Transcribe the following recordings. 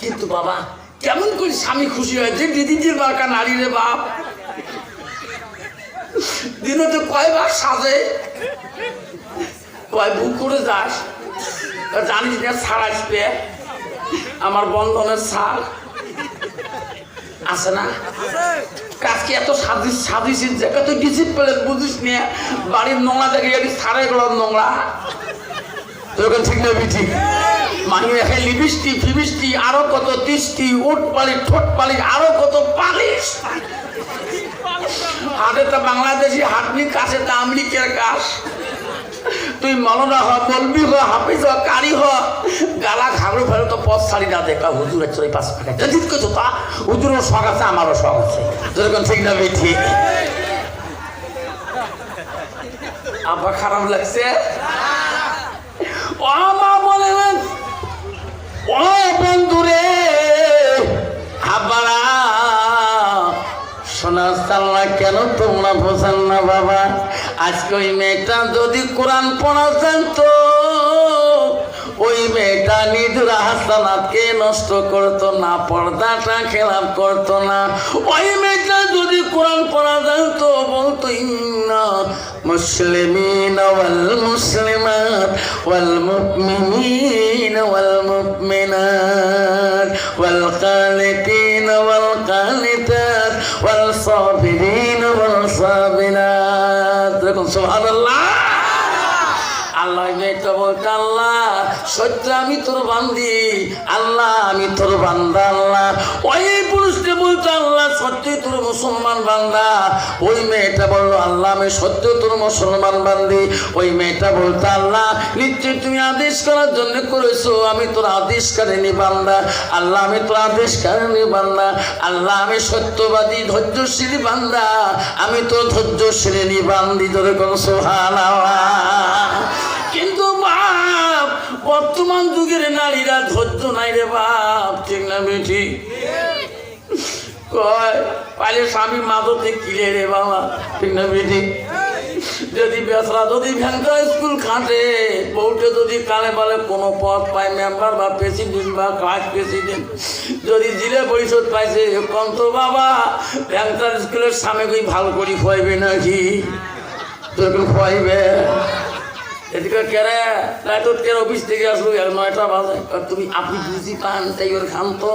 কিন্তু বাবা, কেমন করে স্বামী খুশি হয়েছে দিদিজির বারকা নারী রে বাপ। দিনে তো কয়বার সাজে? কয় বুক করে যাস? জানিস না, ছাড় আসবে। আমার বন্ধনের ছাড়। আছে না? কাজকে এত সাজিস সাজিস জায়গা তো ডিসিপ্লিন বুঝিস নিয়ে বাড়ির নোংরা দেখে যদি সারে গেল নোংরা, তোর ঠিক না ঠিক মানে এখানে লিপস্টিক ফিবিস্টিক আরও কত তিষ্টি ওট পালিশ, ঠোঁট পালিশ, আরও কত পালিশ। হাতে তো বাংলাদেশি কাছে তো আমেরিকার কাজ তুই মলনা হ বলবি হ, হাফিজ হ, কারি হ। গালা খাবড়ে ফেলে তো পথ ছাড়ি না দেখা পাশ ফাঁকা যদি কিছু তা? শখ আছে, আমারও শখ আছে। যেরকম ঠিক না আবার খারাপ লাগছে? ও সাল্লা কেন তোমরা বোঝান না বাবা? আজকে ওই মেয়েটা যদি কোরআন পড়া জানতো, ওই মেয়েটা নিজের হাসানাতকে নষ্ট করতো না, পর্দাটা খেলাপ করতো না। ওই মেয়েটা যদি কোরআন পড়া জানতো, বলতো, ইন্না মুসলিমিন ওয়াল মুসলিমাত ওয়াল মুমিনিন ওয়াল মুমিনাত ওয়াল কানিতিন সুবহানাল্লাহ। আল্লাহ মেয়েটা বলতে আল্লাহ সত্য আমি তোর বান্দি, আল্লাহ আমি তোর বান্দা, আল্লাহ। ওই পুরুষকে বলতো, আল্লাহ সত্যি তোর মুসলমান বান্দা। ওই মেয়েটা বলল, আল্লাহ আমি সত্য তোর মুসলমান বান্দি। ওই মেয়েটা বলতো, আল্লাহ নিশ্চয় তুমি আদেশ করার জন্য করেছ। আমি তোর আদেশ কারিনি বান্দা। আল্লাহ, আমি তোর আদেশ কারিনি বান্দা। আল্লাহ, আমি সত্যবাদী, ধৈর্যশীল বান্দা। আমি তোর ধৈর্যশীল বান্দি তোর কোন সোহানা কিন্তু বাপ, বর্তমান যুগের নারীরা ধৈর্য নাই রে বাপ। ঠিক না বেঠি কয়? পালে স্বামী মাদতে কিলে রে বাবা? ঠিক না বেঠি যদি বেসরা যদি ভ্যানটা স্কুল খাটে, বউটে যদি কালে বলে, কোনো পদ পায়, মেম্বার বা প্রেসিডেন্ট বা ক্লাস প্রেসিডেন্ট। যদি জিলে পরিষদ পাইছে কম তো বাবা ভ্যানটার স্কুলের সামনে কই ভালো করি খুয়াইবে নাকি? তোরকম খুয়াইবে? এদিকে কেরে? তাই তোর কেন অফিস থেকে আসলো? নয়টা বাজে। তুমি আপনি বুঝি পান, তাই ওর খান তো।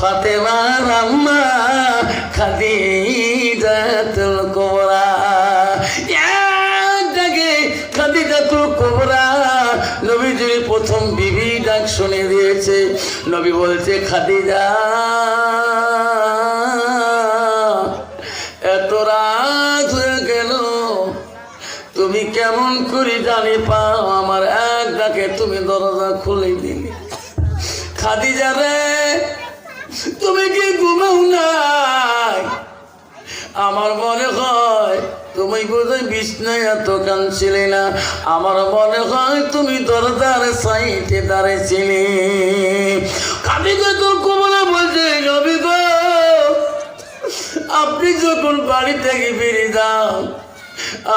ফাতেমা রাম্মা খাদিজা তুল কোবরা ডাকে খাদিজাতুল কোবরা। নবীজির প্রথম বিবি ডাক শুনে দিয়েছে। নবী বলছে, খাদিজা, এত রাত গেল। তুমি কেমন করে জানি পাও? আমার এক ডাকে তুমি দরজা খুলে দিলে। খাদিজা রে তুমি কি ঘুমাও নাই? আমার মনে হয় তুমি বোধহয় বিষ্ণায় এত কাঁদছিলে না। আমার মনে হয় তুমি দরজার সাইটে দাঁড়িয়েছিলে। খাদিজা তোর কোমলে বলছে, নবী গো, আপনি যখন বাড়ি থেকে বেরিয়ে যান,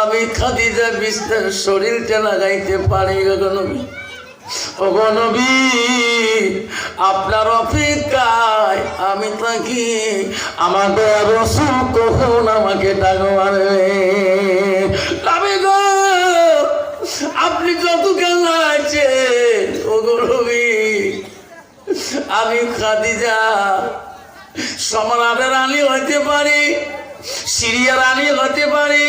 আমি খাদিজা বিষ্ণার শরীরটা লাগাইতে পারি নবী। আপনার অপেক্ষায় আমি থাকি। আমাদের কখন আমাকে ডাক মারবে আপনি যত কেন আছে ওগো নবী, আমি খাদিজা। সম্রাটের রানী হইতে পারি সিরিয়া রানী হতে পারি।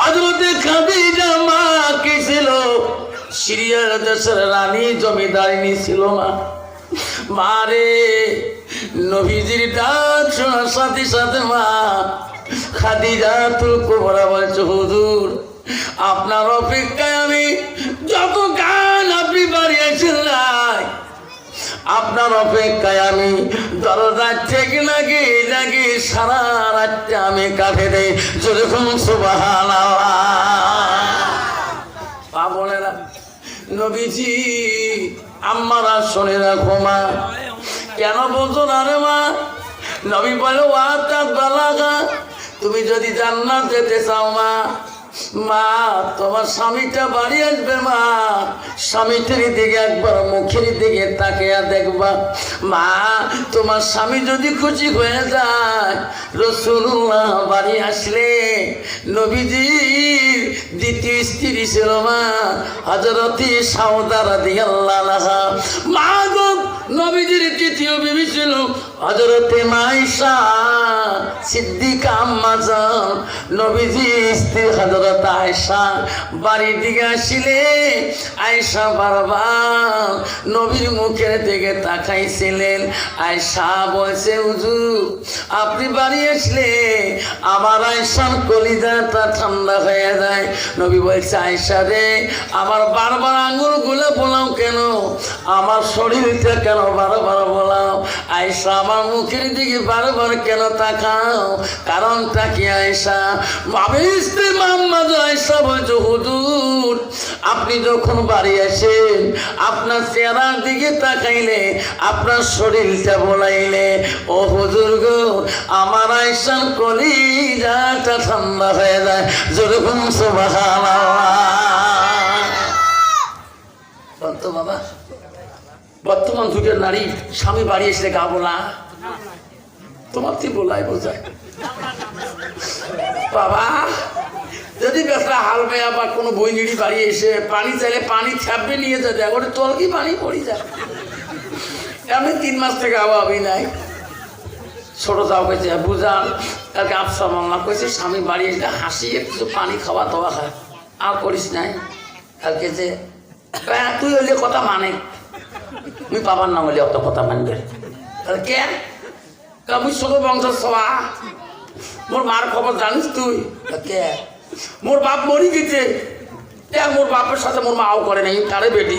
হজরতে খাদিজা মা কি ছিল? সিরিয়ার দেশের রানী জমিদারিনী ছিল না। মারে, নবীজির ডাক শোনার সাথে সাথে মা খাদিজা তুল কোবরা বলছে, হুজুর, আপনার অপেক্ষায় আমি যত গান আপনি বাড়িয়েছিলেন আপনার অপেক্ষায় আমি দরজা ঠিক নাকি নাকি সারা রাতটা আমি কাটে দেই যেরকম সুবাহান পা বলে নবীজি, আম্মারা শোনে রাখো মা। কেন বলছো না রে মা? নবী বলে আর বালাগা। তুমি যদি জান্নাত যেতে চাও মা মা, তোমার স্বামীটা বাড়ি আসবে মা। স্বামীটির দিকে একবার মুখের দিকে তাকিয়া দেখবা। মা, তোমার স্বামী যদি খুশি হয়ে যায়, রসুল্লাহ বাড়ি আসলে নবীজির দ্বিতীয় স্ত্রী ছিল মা হজরতি সাউদারা দিয়ে আল্লাহ মা গো, নবীজির তৃতীয় বিবি ছিল। হজরতে মাইশা সিদ্দিকা নবীজি স্ত্রী হজরত আয়সা বাড়ির দিকে আসিলে আয়সা বারবার নবীর মুখের দিকে তাকাইছিলেন। আয়সা বলছে, হুজুর, আপনি বাড়ি আসলে আমার আয়সার কলিজাটা ঠান্ডা হয়ে যায়। নবী বলছে আয়সা রে, আমার বারবার আঙুলগুলো বলাও কেন? আমার শরীরটা কেন বারবার আয়সা আমার মুখের দিকে বারবার কেন তাকাও? কারণটা কি আয়সা বাবে স্ত্রী মোহাম্মদ আয়সা বলছো হুজুর আপনি যখন বাড়ি আসেন আপনার চেহারার দিকে তাকাইলে আপনার শরীরটা বলাইলে ও হুজুর গো আমার আয়সার কলিজাটা ঠান্ডা হয়ে যায়। যেরকম তো বাবা। বর্তমান যুগের নারী স্বামী বাড়ি এসে গা বলা তোমার তুই বলাই বোঝায়। বাবা যদি বেসরা হাল বেয়া বা কোনো বই নিড়ি বাড়ি এসে পানি চাইলে পানি ছাপবে নিয়ে যেতে ওটা তল কি পানি পড়ি যায়? আমি তিন মাস থেকে আবাবি নাই। ছোট যাও কেছে বুঝান কালকে আফসা মামলা করেছে স্বামী বাড়ি এসে হাসিয়ে কিছু পানি খাওয়া দাওয়া খায় আর করিস নাই। কালকে যে "হ্যাঁ, তুই হইলে কথা মানে মুই পাবার না হলে অত কথা মানবে? তাহলে কে? মুই ছোট বংশ সবা মোর মার খবর জানিস তুই? কে? মোর বাপ মরি গেছে। মোর বাপের সাথে মোর মাও করে নাই? তারে বেটি।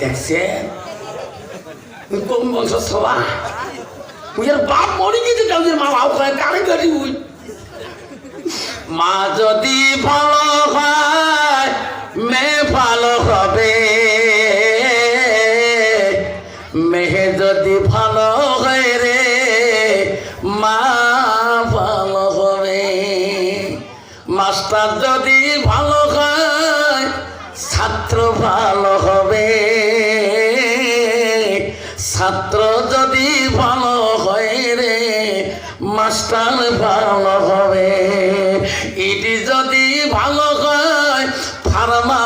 দেখছে? কোন বংশ সবা উইয়ের বাপ মরি গেছে তাদের মা মাও করে তারে বেটি উই মা যদি ভালো হয় যদি ভালো হয়, ছাত্র ভালো হবে। ছাত্র যদি ভালো হয় রে, মাস্টার ভালো হবে। ইটি যদি ভালো হয় ফার্মা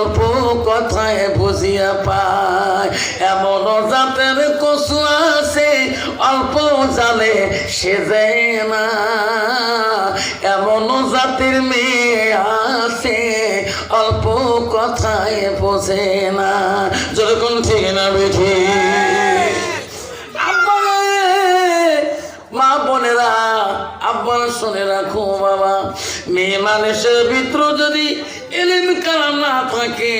অল্প কথায় বুঝিয়া পায়। এমন জাতের কচু আছে, অল্প জালে সেজে না। এমন জাতির মেয়ে আছে, অল্প কথায় বোঝে না। যেরকম ঠিক না বেঠি মা বোনেরা আব্বার শুনে রাখো বাবা। মেয়ে মানুষের ভিতর যদি এলেন কালাম না থাকে,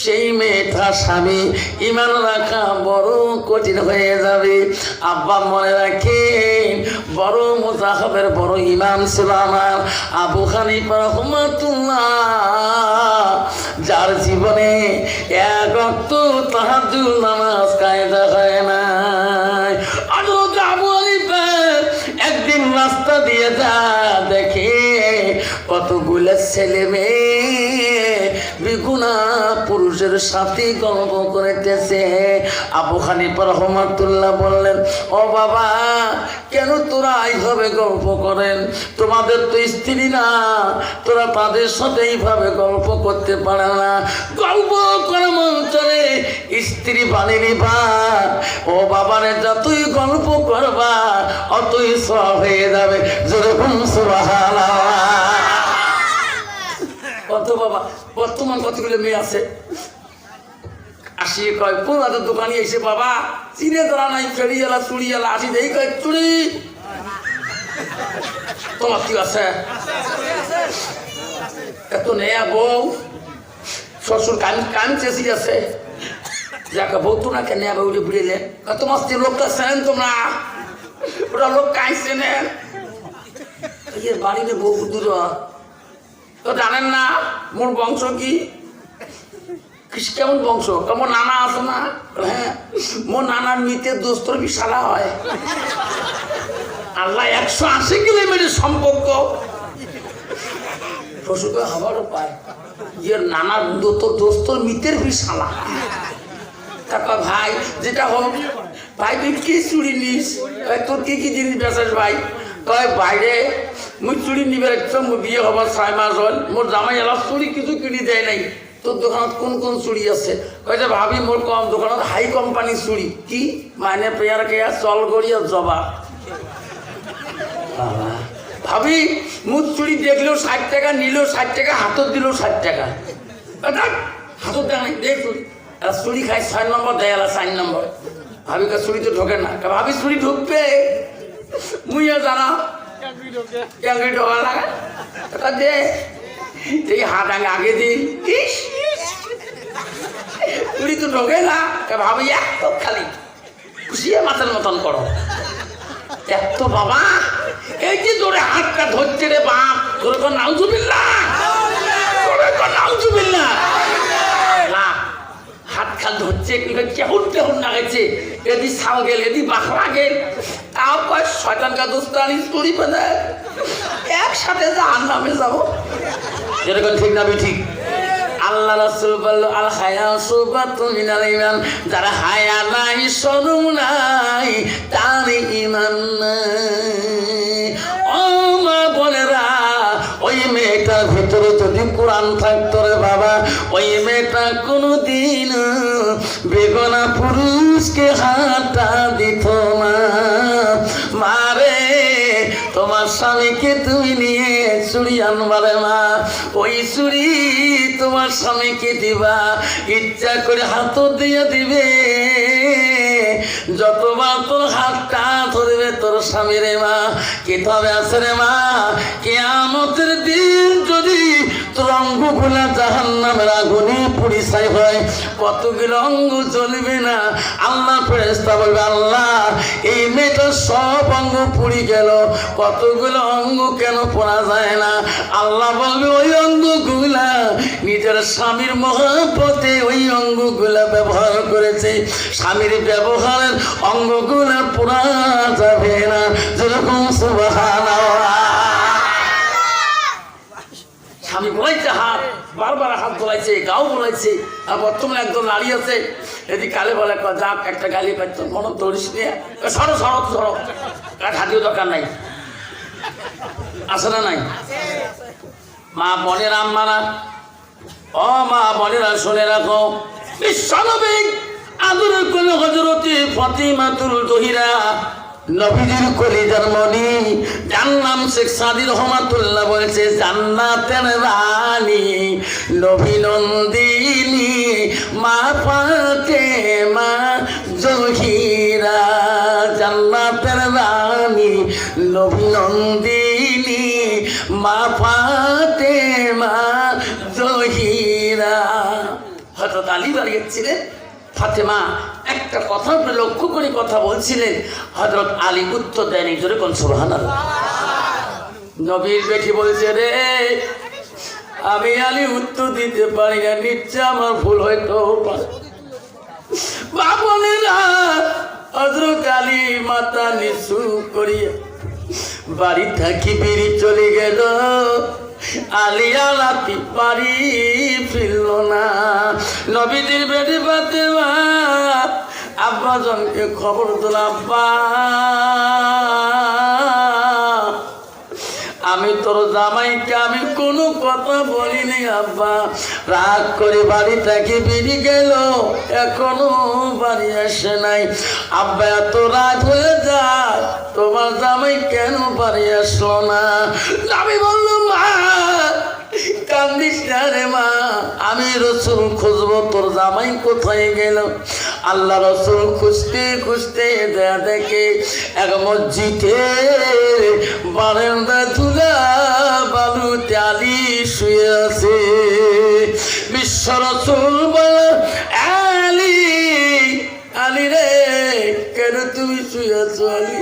সেই মেয়েটা স্বামী, ইমান রাখা বড় কঠিন হয়ে যাবে। আব্বা মনে রাখেন, বড় মুজাহাবের বড় ইমাম ছিল আমার। আবু হানিফা রহমাতুল্লাহ, যার জীবনে এক অক্ত তাহাজুল নামাজ কায়দা হয় না একদিন রাস্তা দিয়ে যা দেখে, কতগুলো ছেলে মেয়ে বিগুনা পুরুষের সাথে গল্প করিতেছে। আবু হানিফা রহমাতুল্লাহ বললেন ও বাবা কেন তোরা এইভাবে গল্প করেন? তোমাদের তো স্ত্রী না তোরা তাদের সাথে এইভাবে গল্প করতে পারে না। গল্প করা মন্ত্রে স্ত্রী বানিনি বা ও বাবারে যতই গল্প করবা অতই সব হয়ে যাবে। যেরকম সুবহানাল্লাহ। বর্তমান কতগুলো মেয়ে আছে? আসিয়ে কয়, কোন হাতের দোকানে এসে বাবা? চিনে ধরা নাই ফেরিয়ালা চুড়িয়ালা আসি দেই কয় চুড়ি তোমার কি আছে? এত নেয়া বউ, শ্বশুর কান কান চেষি আছে। যাকে বউ তো না কেন নেয়া বউ বুড়িলে তোমার যে লোকটা চেনেন তোমরা? ওটা লোক বাড়ি নে। বউ দূর তো জানেন না মোর বংশ কি? কেমন বংশ? কেমন নানা আছে না? হ্যাঁ মোর নানার নিতে দোস্তর বিশালা হয়? আল্লাহ একশো আশি কিলোমিটার সম্পর্ক। শ্বশুরকে হবারও পায়। যে নানার তোর দোস্তর মিতের বিশালা তারপর ভাই, যেটা হোক, ভাই, তুই কি চুরি নিস? তোর কি কি জিনিস বেচাস ভাই? কয়, বাইরে, মুই চুরি নিবে একদম বিয়ে হবার ছয় মাস হল। মোর জামাই এলা চুরি কিছু কিনি দেয় নাই। তোর দোকানত কোন কোন চুরি আছে? কয় যে, ভাবি, মোর কম দোকানত হাই কোম্পানি চুরি। কি? মানে পেয়ার কেয়া, চল গড়িয়া জবা। ভাবি মুখ চুরি দেখলেও ষাট টাকা, নিলেও ষাট টাকা, হাতত দিলেও ষাট টাকা। হাতত দেয় নাই দেখ আর চুরি খাই, ছয় নম্বর দেয় আলা চার নম্বর। ভাবি চুরি তো ঢোকে না। ভাবি চুরি ঢুকবে? মুইও জানা কেমনি ঢোকা লাগা দে এই হাত আগে আগে দিন ইস। চুরি তো ঢোকে না ভাবি এত খালি। খুশিয়ে মাথার মতন করো। এত বাবা এই যে তোরে হাতটা ধরছে রে বাপ তোরে নাউজুবিল্লা তোরে নাউজুবিল্লা হাত খাল ধরছে কিন্তু কেমন কেমন লাগাচ্ছে এদি ছাল গেল এদি বাখরা গেল তাও কয়, শয়তান কা দোস্তানি চুরি পেদে একসাথে জাহান নামে যাব। যেরকম ঠিক না ঠিক। আল্লাহ রাসূল বলল, আল হায়া সুবাতু মিনাল ঈমান। যারা হায়া নাই শরম নাই, তার বোনেরা ওই মেয়েটার ভিতরে যদি কোরআন থাকতো রে বাবা, ওই মেয়েটা কোনোদিন বেগনা পুরুষকে হাতটা দিত না। মারে তোমার স্বামীকে তুমি নিয়ে চুরি আনবারে মা ওই চুরি তোমার স্বামীকে দিবা, ইচ্ছা করে হাত দিয়ে দিবে। যতবার তোর হাতটা ধরবে তোর স্বামী রে মা রে মা? দিন যদি তোর জাহান পরিচয় হয় কতগুলো অঙ্গ চলবে না? আল্লাহ ফেরেস্তা বলবে, আল্লাহ, এই মেয়েটার সব অঙ্গ পুড়ি গেল কতগুলো অঙ্গ কেন পড়া যায় না? আল্লাহ বলবে, ওই অঙ্গগুলা নিজের স্বামীর মহাপতে ওই অঙ্গগুলা ব্যবহার করেছে। স্বামীর ব্যবহারের অঙ্গগুলা পুরা যাবে না। যেরকম সুবহানাল্লাহ। স্বামী বলাইছে হাত বারবার হাত বলাইছে গাও বলাইছে আর বর্তমানে একজন নারী আছে এদিকে কালে বলে যাক একটা গালি পাইতো মনে ধরিস নিয়ে সরো সরো সরো। হাতিও দরকার নাই। আছে না নাই? মা বনের আম্মারা ও মা বনেরা, শুনে রাখো। বিশ্বনবী আদরের কোন হজরতে ফতিমাতুল দহিরা নবীজির কলিজার মনি যার নাম শেখ সাদি রহমাতুল্লাহ বলেছে, জান্নাতের রানী, নবী নন্দিনী, মা পাতে মা জহিরা। জান্নাতের রানী, নবী নন্দিনী, মা পাতে হজরত আলী বাড়িয়েছিলেন। ফাতেমা, একটা কথা আপনি লক্ষ্য করে কথা বলছিলেন হজরত আলী উত্তর দেয়নি, জোরে কোন সুবহান নবীর বেটি বলছে, রে, আমি আলী উত্তর দিতে পারি না, নিশ্চয় আমার ভুল হয়তো হজরত মাতা করিয়া বাড়ি থাকি বেরি চলে গেল। আলিয়া বাড়ি ফিরল না। নবীদের বেড়ে পাতে খবর দিল আব্বা। আমি তোর জামাইকে আমি কোনো কথা বলিনি, আব্বা। রাগ করে বাড়ি থেকে বেরিয়ে গেল? এখনও বাড়ি আসে নাই। আব্বা, এত রাগ হয়ে যায়, তোমার জামাই কেন বাড়ি আসলো না? আমি বললাম রে মা, আমি রসুল খুঁজবো, তোর জামাই কোথায় গেল? আল্লাহ রসুল খুঁজতে খুঁজতে দেখে এক মসজিদের বারান্দা তুলা বালুতে আলী শুয়ে আছে। বিশ্ব রসুল বলে, আলী আলী রে, কেন তুমি শুয়ে আছো, আলী?